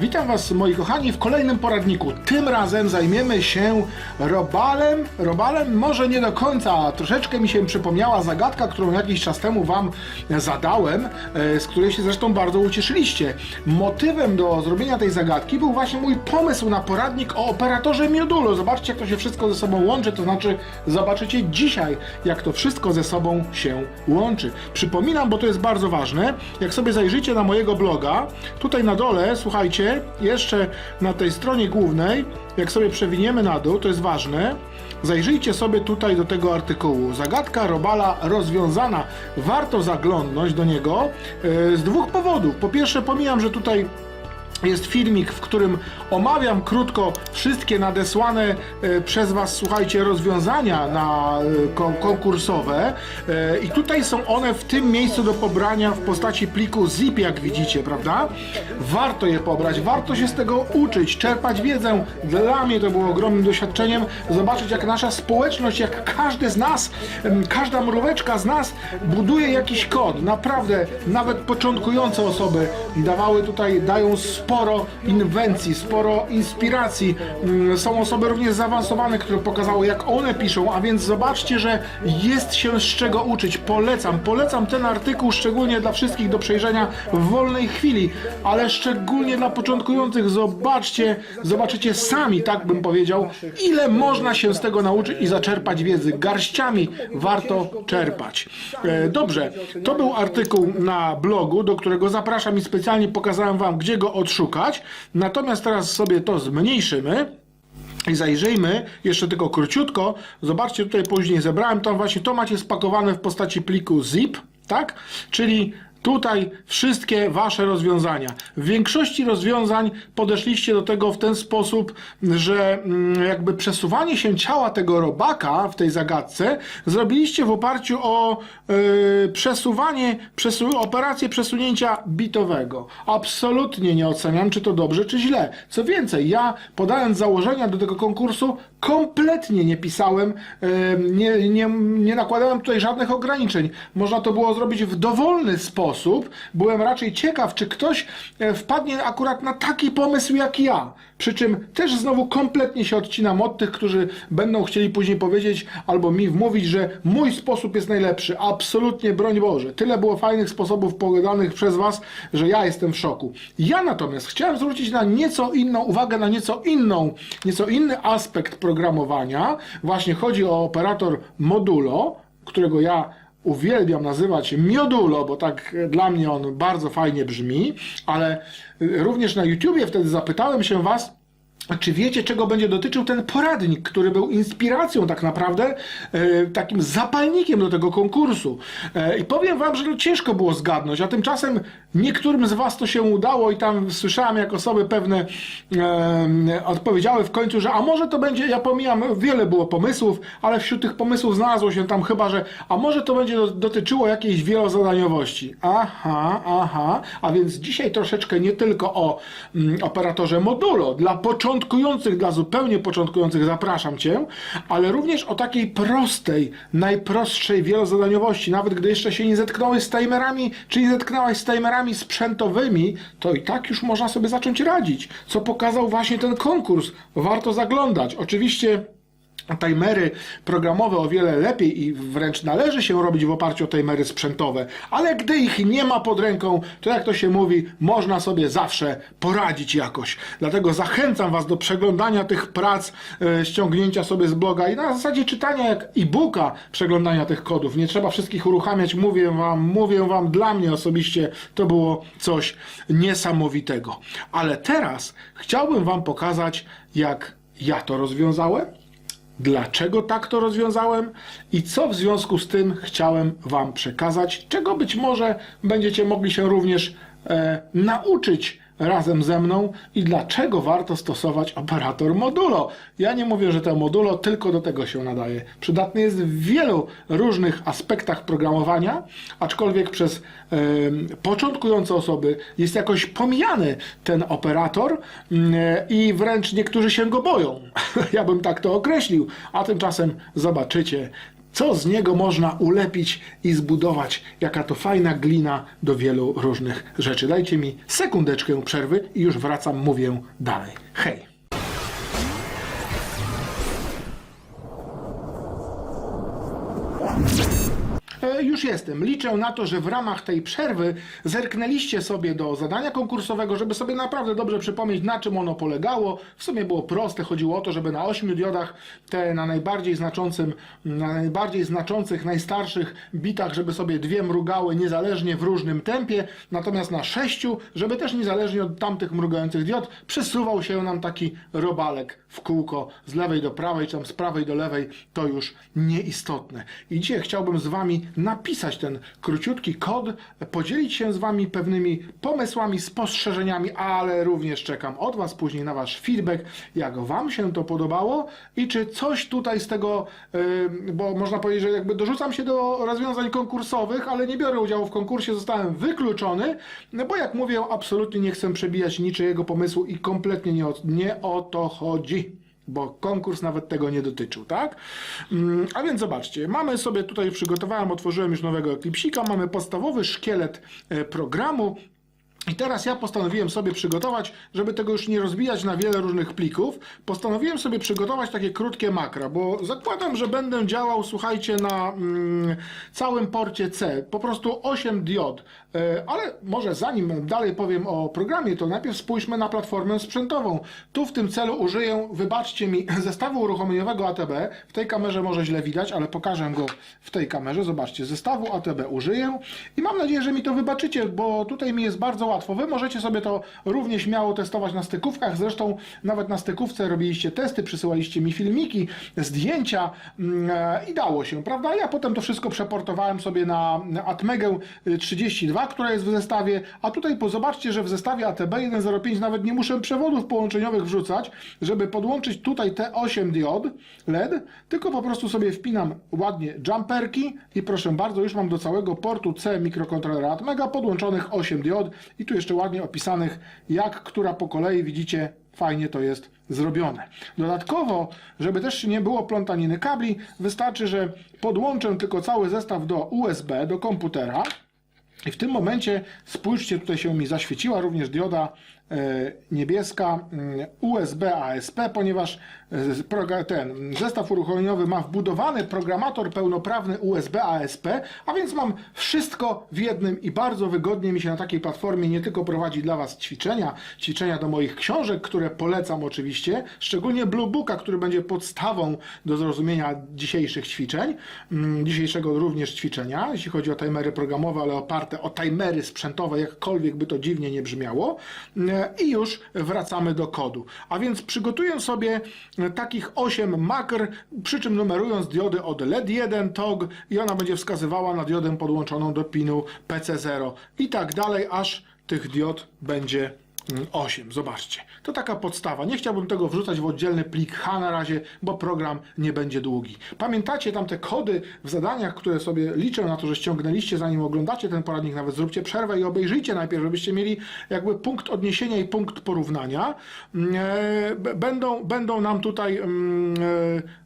Witam Was, moi kochani, w kolejnym poradniku. Tym razem zajmiemy się robalem. Robalem może nie do końca. Troszeczkę mi się przypomniała zagadka, którą jakiś czas temu Wam zadałem, e, z której się zresztą bardzo ucieszyliście. Motywem do zrobienia tej zagadki był właśnie mój pomysł na poradnik o operatorze Miodulo. Zobaczcie, jak to się wszystko ze sobą łączy, to znaczy zobaczycie dzisiaj, jak to wszystko ze sobą się łączy. Przypominam, bo to jest bardzo ważne, jak sobie zajrzycie na mojego bloga, tutaj na dole, słuchajcie, jeszcze na tej stronie głównej, jak sobie przewiniemy na dół, to jest ważne, zajrzyjcie sobie tutaj do tego artykułu. Zagadka Robala rozwiązana. Warto zaglądnąć do niego e, z dwóch powodów. Po pierwsze, pomijam, że tutaj jest filmik, w którym omawiam krótko wszystkie nadesłane e, przez Was, słuchajcie, rozwiązania na e, kon- konkursowe. E, I tutaj są one w tym miejscu do pobrania w postaci pliku zip, jak widzicie, prawda? Warto je pobrać, warto się z tego uczyć, czerpać wiedzę. Dla mnie to było ogromnym doświadczeniem zobaczyć, jak nasza społeczność, jak każdy z nas, każda mróweczka z nas buduje jakiś kod. Naprawdę, nawet początkujące osoby dawały tutaj, dają sporo inwencji, sporo inspiracji. Mm, Są osoby również zaawansowane, które pokazały, jak one piszą, a więc zobaczcie, że jest się z czego uczyć. Polecam, polecam ten artykuł szczególnie dla wszystkich do przejrzenia w wolnej chwili, ale szczególnie dla początkujących. Zobaczcie, zobaczycie sami, tak bym powiedział, ile można się z tego nauczyć i zaczerpać wiedzy. Garściami warto czerpać. E, Dobrze, to był artykuł na blogu, do którego zapraszam i specjalnie pokazałem Wam, gdzie go odszukać. Natomiast teraz sobie to zmniejszymy. I zajrzyjmy jeszcze tylko króciutko. Zobaczcie, tutaj później zebrałem tam właśnie to macie spakowane w postaci pliku zip, tak? Czyli tutaj wszystkie wasze rozwiązania. W większości rozwiązań podeszliście do tego w ten sposób, że mm, jakby przesuwanie się ciała tego robaka w tej zagadce zrobiliście w oparciu o yy, przesuwanie, przesu operację przesunięcia bitowego. Absolutnie nie oceniam, czy to dobrze, czy źle. Co więcej, ja podając założenia do tego konkursu, kompletnie nie pisałem, yy, nie, nie, nie nakładałem tutaj żadnych ograniczeń. Można to było zrobić w dowolny sposób. Byłem raczej ciekaw, czy ktoś e, wpadnie akurat na taki pomysł jak ja. Przy czym też znowu kompletnie się odcinam od tych, którzy będą chcieli później powiedzieć albo mi wmówić, że mój sposób jest najlepszy. Absolutnie, broń Boże. Tyle było fajnych sposobów podanych przez Was, że ja jestem w szoku. Ja natomiast chciałem zwrócić na nieco inną uwagę, na nieco inną, nieco inny aspekt programowania. Właśnie chodzi o operator modulo, którego ja uwielbiam nazywać Miodulo, bo tak dla mnie on bardzo fajnie brzmi, ale również na YouTubie wtedy zapytałem się Was, czy wiecie, czego będzie dotyczył ten poradnik, który był inspiracją tak naprawdę, e, takim zapalnikiem do tego konkursu? E, I powiem wam, że no ciężko było zgadnąć, a tymczasem niektórym z was to się udało i tam słyszałem, jak osoby pewne odpowiedziały w końcu, że a może to będzie, ja pomijam, wiele było pomysłów, ale wśród tych pomysłów znalazło się tam chyba, że a może to będzie do- dotyczyło jakiejś wielozadaniowości. Aha, aha, a więc dzisiaj troszeczkę nie tylko o mm, operatorze modulo, dla początkujących, dla zupełnie początkujących zapraszam Cię, ale również o takiej prostej, najprostszej wielozadaniowości. Nawet gdy jeszcze się nie zetknąłeś z timerami, czy nie zetknęłaś z timerami sprzętowymi, to i tak już można sobie zacząć radzić. Co pokazał właśnie ten konkurs. Warto zaglądać. Oczywiście timery programowe o wiele lepiej i wręcz należy się robić w oparciu o timery sprzętowe, ale gdy ich nie ma pod ręką, to jak to się mówi, można sobie zawsze poradzić jakoś. Dlatego zachęcam Was do przeglądania tych prac, e, ściągnięcia sobie z bloga i na zasadzie czytania jak e-booka przeglądania tych kodów. Nie trzeba wszystkich uruchamiać, mówię Wam, mówię Wam, dla mnie osobiście to było coś niesamowitego. Ale teraz chciałbym Wam pokazać, jak ja to rozwiązałem dlaczego tak to rozwiązałem i co w związku z tym chciałem Wam przekazać, czego być może będziecie mogli się również e, nauczyć razem ze mną i dlaczego warto stosować operator modulo. Ja nie mówię, że to modulo tylko do tego się nadaje. Przydatny jest w wielu różnych aspektach programowania, aczkolwiek przez em, początkujące osoby jest jakoś pomijany ten operator mm, i wręcz niektórzy się go boją. ja bym tak to określił, a tymczasem zobaczycie, co z niego można ulepić i zbudować, jaka to fajna glina do wielu różnych rzeczy. Dajcie mi sekundeczkę przerwy i już wracam, mówię dalej. Hej! Już jestem. Liczę na to, że w ramach tej przerwy zerknęliście sobie do zadania konkursowego, żeby sobie naprawdę dobrze przypomnieć, na czym ono polegało. W sumie było proste. Chodziło o to, żeby na 8 diodach, te na najbardziej znaczącym, na najbardziej znaczących, najstarszych bitach, żeby sobie dwie mrugały niezależnie w różnym tempie. Natomiast na 6, żeby też niezależnie od tamtych mrugających diod, przesuwał się nam taki robalek w kółko z lewej do prawej, czy tam z prawej do lewej. To już nieistotne. I dzisiaj chciałbym z Wami napisać ten króciutki kod, podzielić się z Wami pewnymi pomysłami, spostrzeżeniami, ale również czekam od Was później na Wasz feedback, jak Wam się to podobało i czy coś tutaj z tego, yy, bo można powiedzieć, że jakby dorzucam się do rozwiązań konkursowych, ale nie biorę udziału w konkursie, zostałem wykluczony, bo jak mówię, absolutnie nie chcę przebijać niczyjego pomysłu i kompletnie nie o, nie o to chodzi bo konkurs nawet tego nie dotyczył, tak? Mm, A więc zobaczcie, mamy sobie tutaj, przygotowałem, otworzyłem już nowego Eclipsika, mamy podstawowy szkielet e, programu, i teraz ja postanowiłem sobie przygotować, żeby tego już nie rozbijać na wiele różnych plików, postanowiłem sobie przygotować takie krótkie makra, bo zakładam, że będę działał, słuchajcie, na mm, całym porcie C, po prostu 8 diod. E, ale może zanim dalej powiem o programie, to najpierw spójrzmy na platformę sprzętową. Tu w tym celu użyję, wybaczcie mi, zestawu uruchomieniowego ATB. W tej kamerze może źle widać, ale pokażę go w tej kamerze. Zobaczcie, zestawu ATB użyję i mam nadzieję, że mi to wybaczycie, bo tutaj mi jest bardzo łatwo. Wy możecie sobie to równie śmiało testować na stykówkach. Zresztą nawet na stykówce robiliście testy, przysyłaliście mi filmiki, zdjęcia mm, e, i dało się, prawda? Ja potem to wszystko przeportowałem sobie na Atmegę 32, która jest w zestawie, a tutaj zobaczcie, że w zestawie ATB 105 nawet nie muszę przewodów połączeniowych wrzucać, żeby podłączyć tutaj te 8 diod LED, tylko po prostu sobie wpinam ładnie jumperki i proszę bardzo, już mam do całego portu C mikrokontrolera Atmega podłączonych 8 diod i tu jeszcze ładnie opisanych, jak która po kolei widzicie, fajnie to jest zrobione. Dodatkowo, żeby też nie było plątaniny kabli, wystarczy, że podłączę tylko cały zestaw do USB, do komputera. I w tym momencie, spójrzcie, tutaj się mi zaświeciła również dioda e, niebieska mm, USB ASP, ponieważ e, ten zestaw uruchomieniowy ma wbudowany programator pełnoprawny USB ASP, a więc mam wszystko w jednym i bardzo wygodnie mi się na takiej platformie nie tylko prowadzi dla Was ćwiczenia, ćwiczenia do moich książek, które polecam oczywiście, szczególnie Blue Booka, który będzie podstawą do zrozumienia dzisiejszych ćwiczeń, mm, dzisiejszego również ćwiczenia, jeśli chodzi o timery programowe, ale oparte o timery sprzętowe, jakkolwiek by to dziwnie nie brzmiało. E, I już wracamy do kodu. A więc przygotuję sobie e, takich 8 makr, przy czym numerując diody od LED1 TOG i ona będzie wskazywała na diodę podłączoną do pinu PC0 i tak dalej, aż tych diod będzie 8. Zobaczcie. To taka podstawa. Nie chciałbym tego wrzucać w oddzielny plik H na razie, bo program nie będzie długi. Pamiętacie tam te kody w zadaniach, które sobie liczę na to, że ściągnęliście, zanim oglądacie ten poradnik, nawet zróbcie przerwę i obejrzyjcie najpierw, żebyście mieli jakby punkt odniesienia i punkt porównania. Mm, e, Będą, będą nam tutaj mm,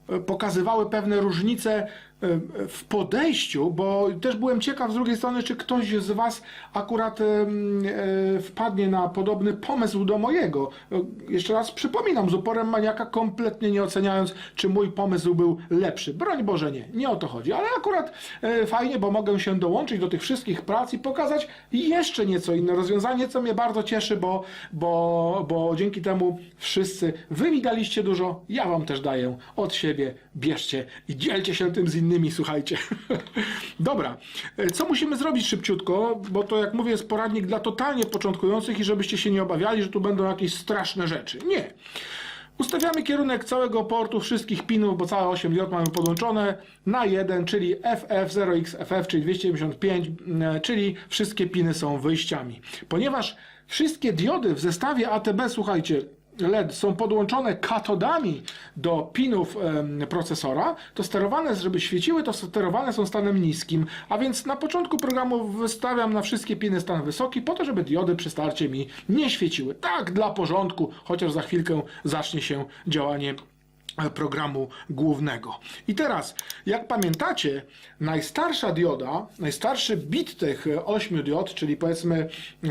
e, pokazywały pewne różnice w podejściu, bo też byłem ciekaw z drugiej strony, czy ktoś z Was akurat e, wpadnie na podobny pomysł do mojego. Jeszcze raz przypominam, z uporem maniaka, kompletnie nie oceniając, czy mój pomysł był lepszy. Broń Boże nie, nie o to chodzi, ale akurat e, fajnie, bo mogę się dołączyć do tych wszystkich prac i pokazać jeszcze nieco inne rozwiązanie, co mnie bardzo cieszy, bo, bo, bo dzięki temu wszyscy Wy mi daliście dużo, ja Wam też daję. Od siebie, bierzcie i dzielcie się tym z innymi, słuchajcie. Dobra, e, co musimy zrobić szybciutko, bo to jak mówię jest poradnik dla totalnie początkujących i żebyście się nie obawiali, że tu będą jakieś straszne rzeczy. Nie. Ustawiamy kierunek całego portu, wszystkich pinów, bo całe 8 diod mamy podłączone na 1, czyli FF0XFF, czyli 295, mm, czyli wszystkie piny są wyjściami. Ponieważ wszystkie diody w zestawie ATB, słuchajcie, LED są podłączone katodami do pinów procesora, to sterowane, żeby świeciły, to sterowane są stanem niskim, a więc na początku programu wystawiam na wszystkie piny stan wysoki, po to, żeby diody przy starcie mi nie świeciły. Tak, dla porządku, chociaż za chwilkę zacznie się działanie programu głównego. I teraz, jak pamiętacie, najstarsza dioda, najstarszy bit tych e, ośmiu diod, czyli powiedzmy, e,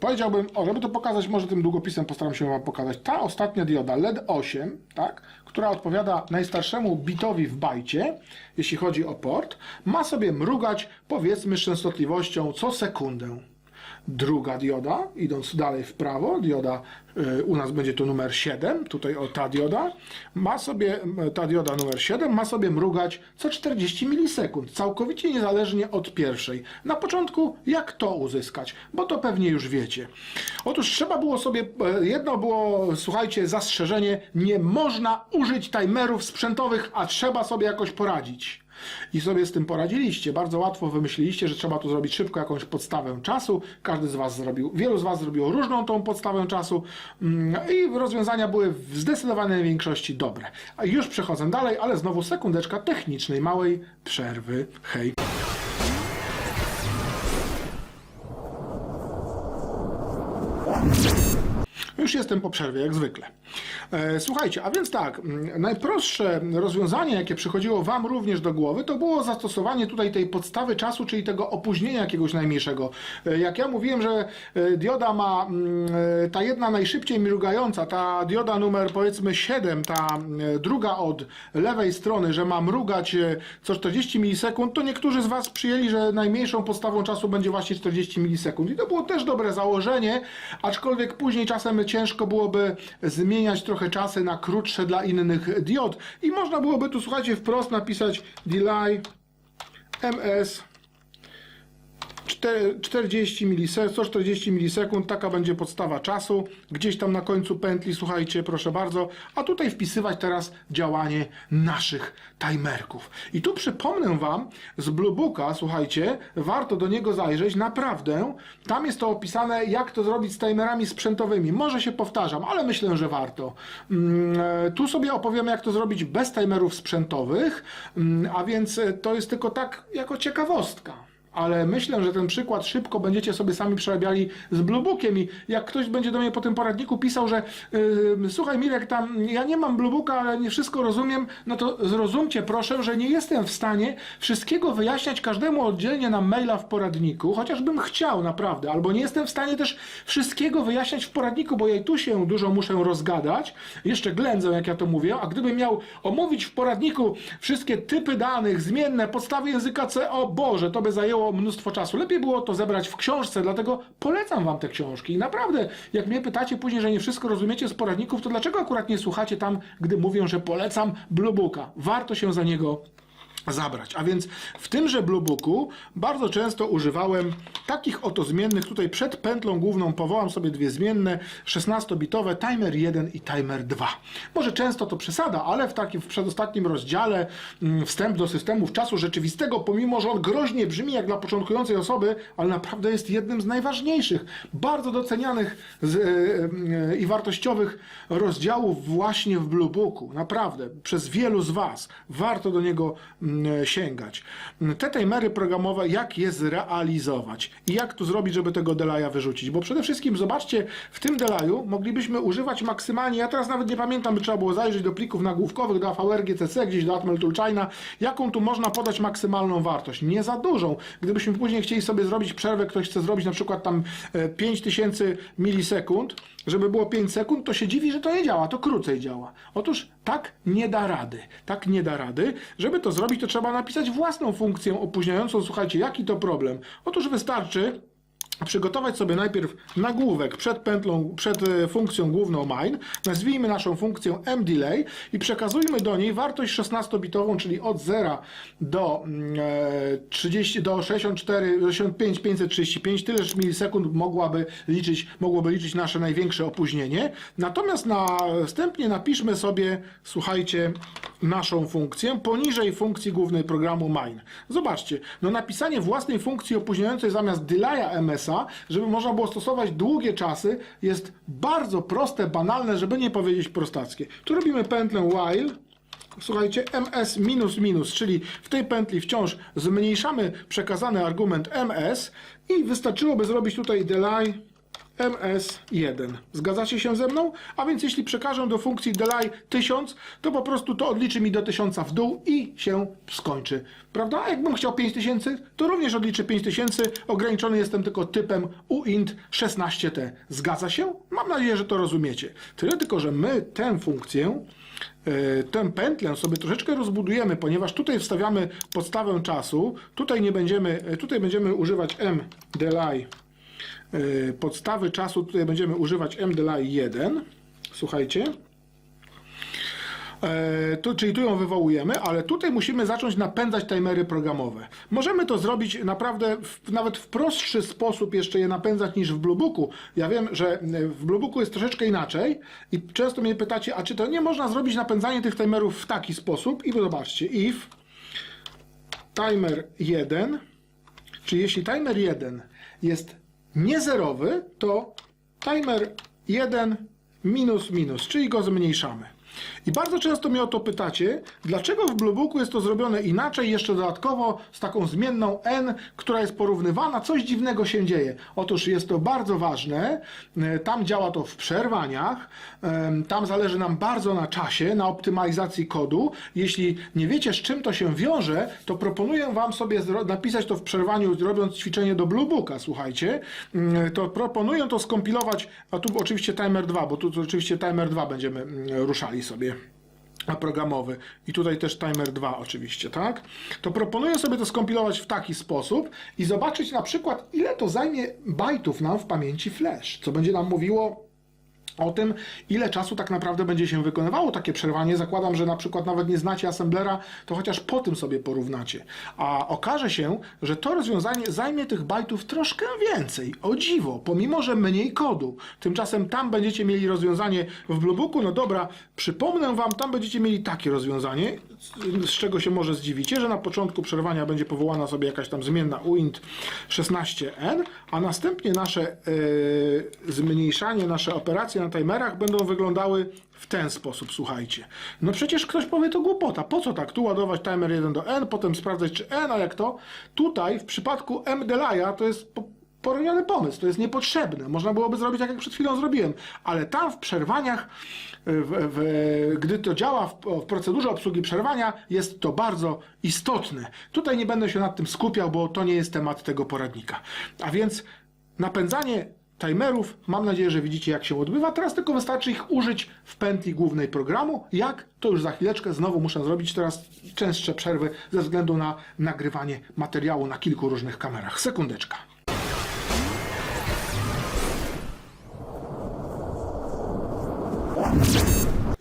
powiedziałbym, o, żeby to pokazać, może tym długopisem postaram się wam pokazać, ta ostatnia dioda LED 8, tak, która odpowiada najstarszemu bitowi w bajcie, jeśli chodzi o port, ma sobie mrugać, powiedzmy, z częstotliwością co sekundę. Druga dioda, idąc dalej w prawo, dioda y, u nas będzie to numer 7, tutaj o ta dioda, ma sobie, ta dioda numer 7 ma sobie mrugać co 40 milisekund, całkowicie niezależnie od pierwszej. Na początku jak to uzyskać? Bo to pewnie już wiecie. Otóż trzeba było sobie, e, jedno było, słuchajcie, zastrzeżenie, nie można użyć timerów sprzętowych, a trzeba sobie jakoś poradzić. I sobie z tym poradziliście. Bardzo łatwo wymyśliliście, że trzeba tu zrobić szybko jakąś podstawę czasu. Każdy z Was zrobił, wielu z Was zrobiło różną tą podstawę czasu mm, i rozwiązania były w zdecydowanej większości dobre. Już przechodzę dalej, ale znowu sekundeczka technicznej, małej przerwy. Hej. Już jestem po przerwie, jak zwykle. E, Słuchajcie, a więc tak, mm, najprostsze rozwiązanie, jakie przychodziło Wam również do głowy, to było zastosowanie tutaj tej podstawy czasu, czyli tego opóźnienia jakiegoś najmniejszego. E, Jak ja mówiłem, że e, dioda ma, mm, ta jedna najszybciej mrugająca, ta dioda numer powiedzmy 7, ta druga od lewej strony, że ma mrugać co 40 milisekund, to niektórzy z Was przyjęli, że najmniejszą podstawą czasu będzie właśnie 40 milisekund. I to było też dobre założenie, aczkolwiek później czasem ciężko byłoby zmieniać trochę czasy na krótsze dla innych diod. I można byłoby tu, słuchajcie, wprost napisać delay ms 4 40 milisekund, 140 milisekund, taka będzie podstawa czasu. Gdzieś tam na końcu pętli, słuchajcie, proszę bardzo. A tutaj wpisywać teraz działanie naszych timerków. I tu przypomnę Wam z Bluebooka, słuchajcie, warto do niego zajrzeć, naprawdę. Tam jest to opisane, jak to zrobić z timerami sprzętowymi. Może się powtarzam, ale myślę, że warto. Mm, e, Tu sobie opowiem, jak to zrobić bez timerów sprzętowych, Mm, a więc e, to jest tylko tak jako ciekawostka ale myślę, że ten przykład szybko będziecie sobie sami przerabiali z Bluebookiem i jak ktoś będzie do mnie po tym poradniku pisał, że yy, słuchaj Mirek, tam ja nie mam Bluebooka, ale nie wszystko rozumiem, no to zrozumcie proszę, że nie jestem w stanie wszystkiego wyjaśniać każdemu oddzielnie na maila w poradniku, chociażbym chciał naprawdę, albo nie jestem w stanie też wszystkiego wyjaśniać w poradniku, bo ja tu się dużo muszę rozgadać, jeszcze ględzę jak ja to mówię, a gdybym miał omówić w poradniku wszystkie typy danych, zmienne, podstawy języka C, o Boże, to by zajęło mnóstwo czasu. Lepiej było to zebrać w książce, dlatego polecam wam te książki. I naprawdę, jak mnie pytacie później, że nie wszystko rozumiecie z poradników, to dlaczego akurat nie słuchacie tam, gdy mówią, że polecam Bluebooka? Warto się za niego zabrać. A więc w tymże Bluebooku bardzo często używałem takich oto zmiennych. Tutaj przed pętlą główną powołam sobie dwie zmienne 16-bitowe timer 1 i timer 2. Może często to przesada, ale w takim w przedostatnim rozdziale mm, wstęp do systemów czasu rzeczywistego, pomimo że on groźnie brzmi jak dla początkującej osoby, ale naprawdę jest jednym z najważniejszych, bardzo docenianych z, e, e, i wartościowych rozdziałów właśnie w Bluebooku. Naprawdę, przez wielu z Was warto do niego mm, sięgać. Te timery programowe, jak je zrealizować i jak tu zrobić, żeby tego delaya wyrzucić. Bo przede wszystkim zobaczcie, w tym delayu moglibyśmy używać maksymalnie, ja teraz nawet nie pamiętam, by trzeba było zajrzeć do plików nagłówkowych, do AVR, GCC, gdzieś do Atmel Toolchaina, jaką tu można podać maksymalną wartość. Nie za dużą. Gdybyśmy później chcieli sobie zrobić przerwę, ktoś chce zrobić na przykład tam e, 5000 milisekund, żeby było 5 sekund, to się dziwi, że to nie działa, to krócej działa. Otóż tak nie da rady. Tak nie da rady. Żeby to zrobić, to trzeba napisać własną funkcję opóźniającą. Słuchajcie, jaki to problem? Otóż wystarczy przygotować sobie najpierw nagłówek przed pętlą, przed e, funkcją główną main, nazwijmy naszą funkcję mdelay i przekazujmy do niej wartość 16-bitową, czyli od 0 do mm, e, 30, do 64, 65, 535, tyleż milisekund mogłaby liczyć, mogłoby liczyć nasze największe opóźnienie. Natomiast następnie napiszmy sobie, słuchajcie, naszą funkcję poniżej funkcji głównej programu main. Zobaczcie, no napisanie własnej funkcji opóźniającej zamiast delaya MS-a, żeby można było stosować długie czasy, jest bardzo proste, banalne, żeby nie powiedzieć prostackie. Tu robimy pętlę while, Słuchajcie, ms minus minus, czyli w tej pętli wciąż zmniejszamy przekazany argument ms i wystarczyłoby zrobić tutaj delay ms1. Zgadzacie się ze mną? A więc jeśli przekażę do funkcji delay 1000, to po prostu to odliczy mi do 1000 w dół i się skończy. Prawda? A jakbym chciał 5000, to również odliczy 5000. Ograniczony jestem tylko typem uint 16t. Zgadza się? Mam nadzieję, że to rozumiecie. Tyle tylko, że my tę funkcję e, tę pętlę sobie troszeczkę rozbudujemy, ponieważ tutaj wstawiamy podstawę czasu, tutaj nie będziemy, e, tutaj będziemy używać mdelay e, podstawy czasu, tutaj będziemy używać mdelay 1, słuchajcie, E, tu, czyli tu ją wywołujemy, ale tutaj musimy zacząć napędzać timery programowe. Możemy to zrobić naprawdę w, nawet w prostszy sposób jeszcze je napędzać niż w Bluebooku. Ja wiem, że e, w Bluebooku jest troszeczkę inaczej i często mnie pytacie, a czy to nie można zrobić napędzanie tych timerów w taki sposób? I zobaczcie, if timer 1, czyli jeśli timer 1 jest niezerowy, to timer 1 minus minus, czyli go zmniejszamy. I bardzo często mnie o to pytacie, dlaczego w Bluebooku jest to zrobione inaczej, jeszcze dodatkowo z taką zmienną n, która jest porównywana, coś dziwnego się dzieje. Otóż jest to bardzo ważne, e, tam działa to w przerwaniach, tam zależy nam bardzo na czasie, na optymalizacji kodu. Jeśli nie wiecie z czym to się wiąże, to proponuję wam sobie napisać to w przerwaniu, robiąc ćwiczenie do Bluebooka, słuchajcie, Mm, to proponuję to skompilować, a tu oczywiście timer 2, bo tu oczywiście timer 2 będziemy mm, ruszali sobie programowy i tutaj też timer 2 oczywiście, tak? To proponuję sobie to skompilować w taki sposób i zobaczyć na przykład ile to zajmie bajtów nam w pamięci flash, co będzie nam mówiło o tym, ile czasu tak naprawdę będzie się wykonywało takie przerwanie. Zakładam, że na przykład nawet nie znacie assemblera, to chociaż po tym sobie porównacie. A okaże się, że to rozwiązanie zajmie tych bajtów troszkę więcej. O dziwo, pomimo, że mniej kodu. Tymczasem tam będziecie mieli rozwiązanie w Bluebooku. No dobra, przypomnę wam, tam będziecie mieli takie rozwiązanie, z- czego się może zdziwicie, że na początku przerwania będzie powołana sobie jakaś tam zmienna uint 16n, a następnie nasze yy, zmniejszanie, nasze operacje na timerach będą wyglądały w ten sposób, słuchajcie. No przecież ktoś powie to głupota. Po co tak tu ładować timer 1 do n, potem sprawdzać czy n, a jak to? Tutaj w przypadku mdelaya to jest po, poroniony pomysł, to jest niepotrzebne. Można byłoby zrobić tak, jak przed chwilą zrobiłem, ale tam w przerwaniach, w, w, gdy to działa w, w procedurze obsługi przerwania, jest to bardzo istotne. Tutaj nie będę się nad tym skupiał, bo to nie jest temat tego poradnika. A więc napędzanie timerów, mam nadzieję, że widzicie jak się odbywa. Teraz tylko wystarczy ich użyć w pętli głównej programu. Jak? To już za chwileczkę. Znowu muszę zrobić teraz częstsze przerwy ze względu na nagrywanie materiału na kilku różnych kamerach. Sekundeczka.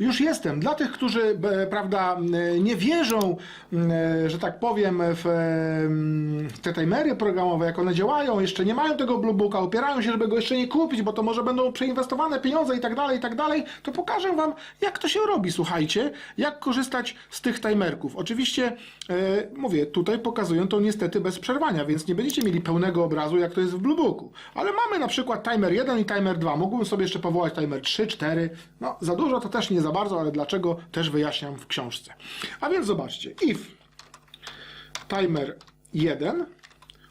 Już jestem. Dla tych, którzy e, prawda, nie wierzą, e, że tak powiem, w te timery programowe, jak one działają, jeszcze nie mają tego Bluebooka, opierają się, żeby go jeszcze nie kupić, bo to może będą przeinwestowane pieniądze i tak dalej, i tak dalej, to pokażę wam, jak to się robi, słuchajcie, jak korzystać z tych timerków. Oczywiście, e, mówię, tutaj pokazują to niestety bez przerwania, więc nie będziecie mieli pełnego obrazu, jak to jest w Bluebooku. Ale mamy na przykład timer 1 i timer 2. Mógłbym sobie jeszcze powołać timer 3, 4. No, za dużo to też nie za bardzo, ale dlaczego też wyjaśniam w książce. A więc zobaczcie, if timer 1,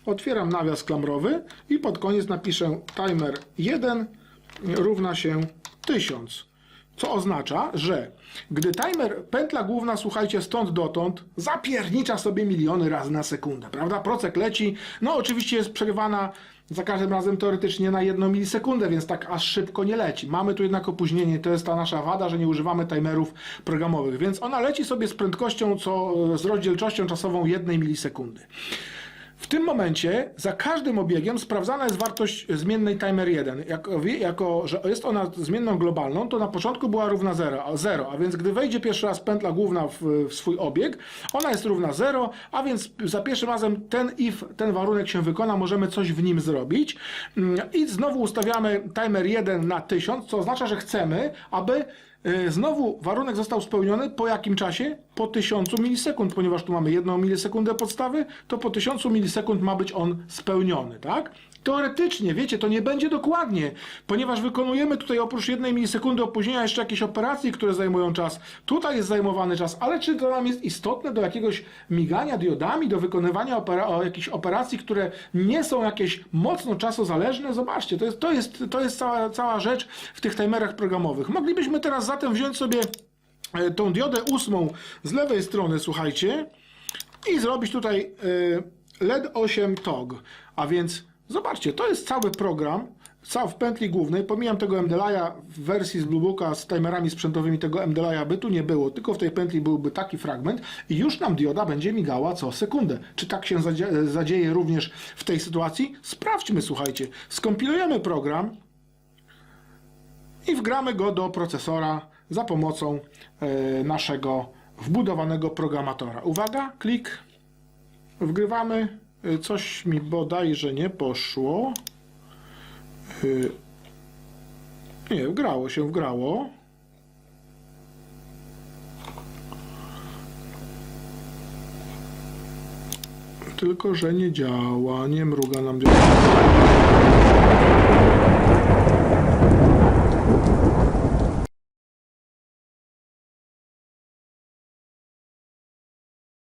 otwieram nawias klamrowy i pod koniec napiszę timer 1 równa się 1000. Co oznacza, że gdy timer, pętla główna, słuchajcie, stąd dotąd, zapiernicza sobie miliony razy na sekundę, prawda? Procek leci, no oczywiście jest przerywana za każdym razem teoretycznie na jedną milisekundę, więc tak aż szybko nie leci. Mamy tu jednak opóźnienie, to jest ta nasza wada, że nie używamy timerów programowych, więc ona leci sobie z prędkością, co z rozdzielczością czasową jednej milisekundy. Tym momencie za każdym obiegiem sprawdzana jest wartość zmiennej timer 1. Jako, jako że jest ona zmienną globalną, to na początku była równa 0, a 0, a więc gdy wejdzie pierwszy raz pętla główna w, w swój obieg, ona jest równa 0, a więc za pierwszym razem ten if, ten warunek się wykona, możemy coś w nim zrobić. Mm, I znowu ustawiamy timer 1 na 1000, co oznacza, że chcemy, aby Znowu warunek został spełniony po jakim czasie? Po 1000 milisekund, ponieważ tu mamy 1 milisekundę podstawy, to po 1000 milisekund ma być on spełniony, tak? Teoretycznie, wiecie, to nie będzie dokładnie, ponieważ wykonujemy tutaj oprócz jednej milisekundy opóźnienia jeszcze jakieś operacje, które zajmują czas. Tutaj jest zajmowany czas, ale czy to nam jest istotne do jakiegoś migania diodami, do wykonywania opera jakichś operacji, które nie są jakieś mocno czasozależne? Zobaczcie, to jest, to jest, to jest cała, cała rzecz w tych timerach programowych. Moglibyśmy teraz zatem wziąć sobie e, tą diodę ósmą z lewej strony, słuchajcie, i zrobić tutaj y, LED 8 TOG. A więc zobaczcie, to jest cały program, cały w pętli głównej. Pomijam tego MDLI'a w wersji z Bluebooka z timerami sprzętowymi tego MDLI'a by tu nie było, tylko w tej pętli byłby taki fragment i już nam dioda będzie migała co sekundę. Czy tak się zadzie- zadzieje również w tej sytuacji? Sprawdźmy, słuchajcie. Skompilujemy program i wgramy go do procesora za pomocą e, naszego wbudowanego programatora. Uwaga, klik. Wgrywamy. E, Coś mi bodajże nie poszło. E, Nie, wgrało się, wgrało. Tylko, że nie działa, nie mruga nam.